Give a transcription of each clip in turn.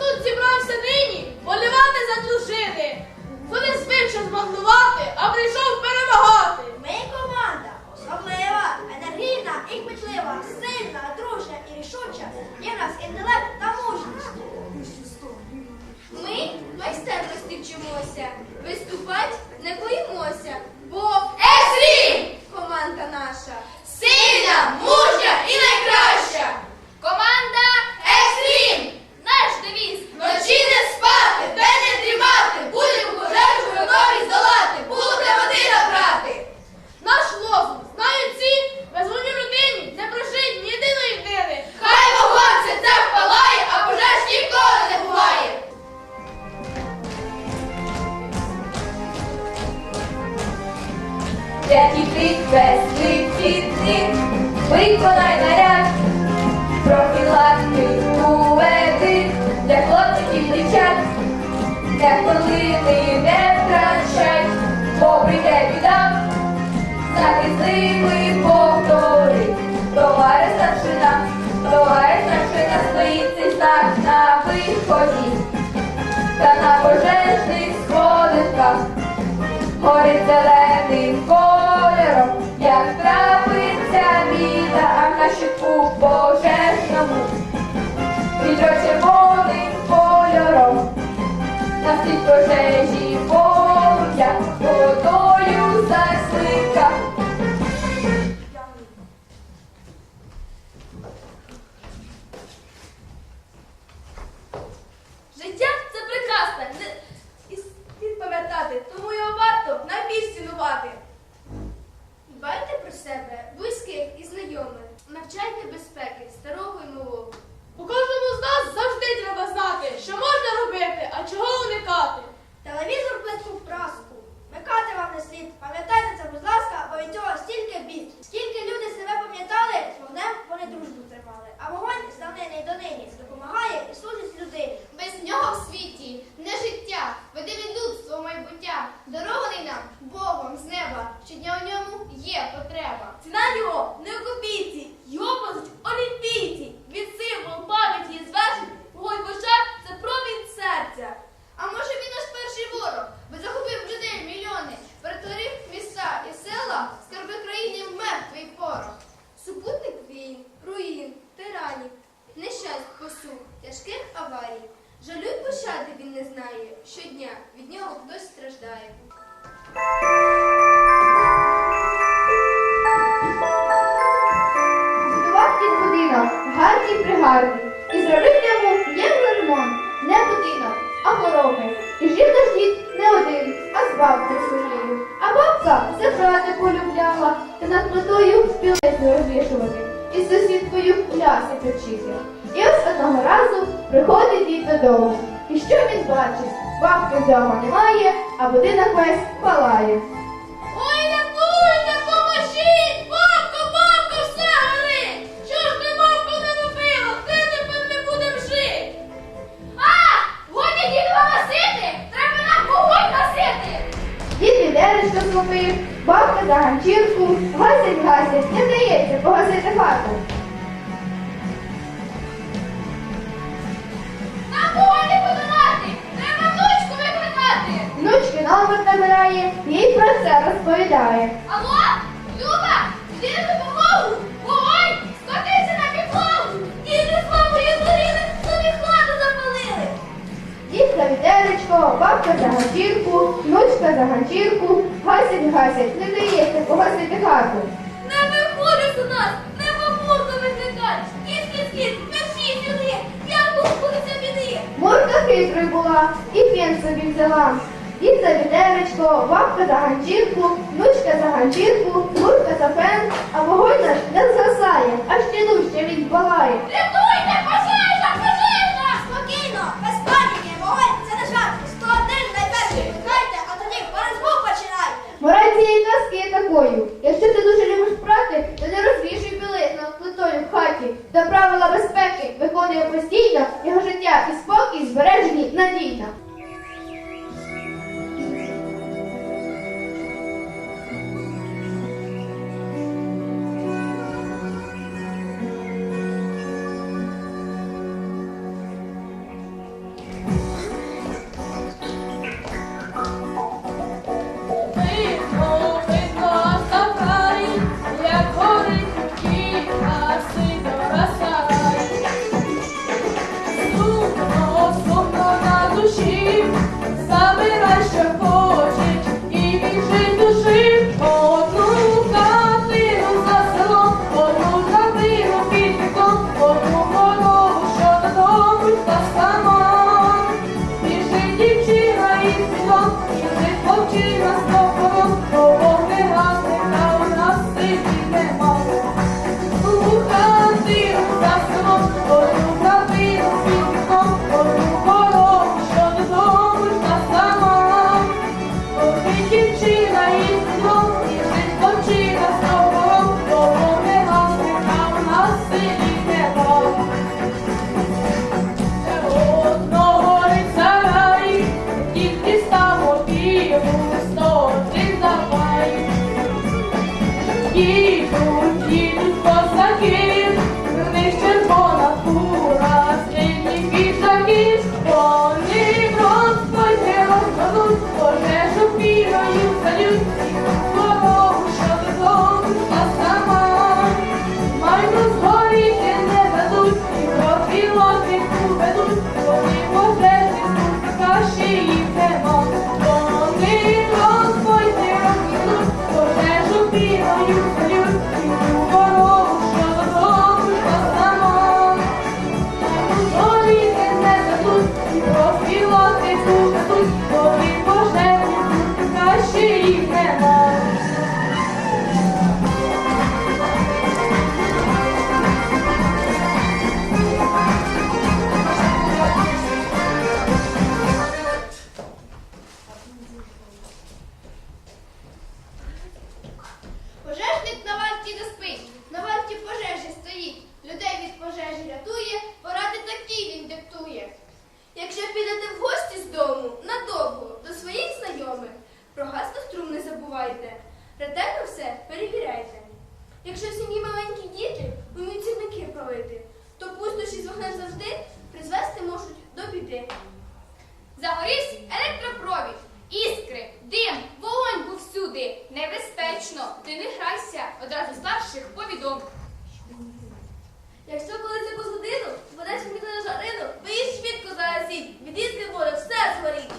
Тут зібрався нині, болівати за дружини. Хто не звик змагнувати, а прийшов перемагати. Ми команда особлива, енергійна і кмітлива, сильна, дружня і рішуча. Є нас інтелект П'яті ти без вихідних, виконай наряд, профілактику веди. Для хлопчиків і дівчат, для хвилини не втрачай, бо прийде біда, захисними повтори, товариш Навчайте безпеки старого і нового. У кожному з нас завжди треба знати, що можна робити, а чого уникати. Телевізор плитку в праску. Микати вам не слід. Пам'ятайте це, будь ласка, бо від цього стільки бід. Щодня від нього хтось страждає. Збудував він будинок, гарний пригарний, і зробив йому євро ремонт, не будинок, а хороми. І жив наш дід не один, а з бабкою своєю. А бабка все брати полюбляла, та над плитою білизну розвішувати, і з сусідкою ляси точити. І ось одного разу приходить дід додому. І що він бачить? Бабки вдома немає, а будинок весь палає. Номер їй про це розповідає. Алло? Люба, йди на допомогу! Вогонь! Скотися на підлогу! Діти з мамою згоріли, собі хату запалили! Дід за відеречко, бабка за ганчірку, внучка за ганчірку, гасять, гасять, не вдається погасити хату. Не виходиш у нас! Не! Кіт, кіт, сюди! Я будеться біди! Мурка хитрою була, і фен собі взяла. Дід за відеречко, бабка за ганчірку, внучка за ганчірку, курка за фен, а вогонь наш не згасає, аж ще він палає. Дитино, ти не грайся, одразу старших повідом. Якщо коли це годину, ведеш мені на жарину, виїдь швидко зараз зід, відійди море, все зворіть.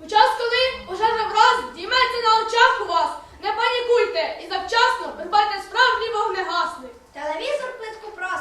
У час, коли уже враз діметься на очах у вас, не панікуйте і завчасно придбайте справжній вогнегасник. Телевізор плитку прос.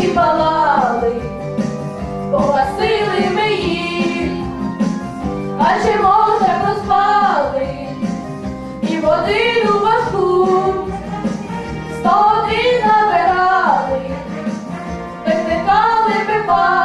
свічки палали, погасили ми їх, а чи мов так і водину годину важку сто годин набирали, викликали ми пали.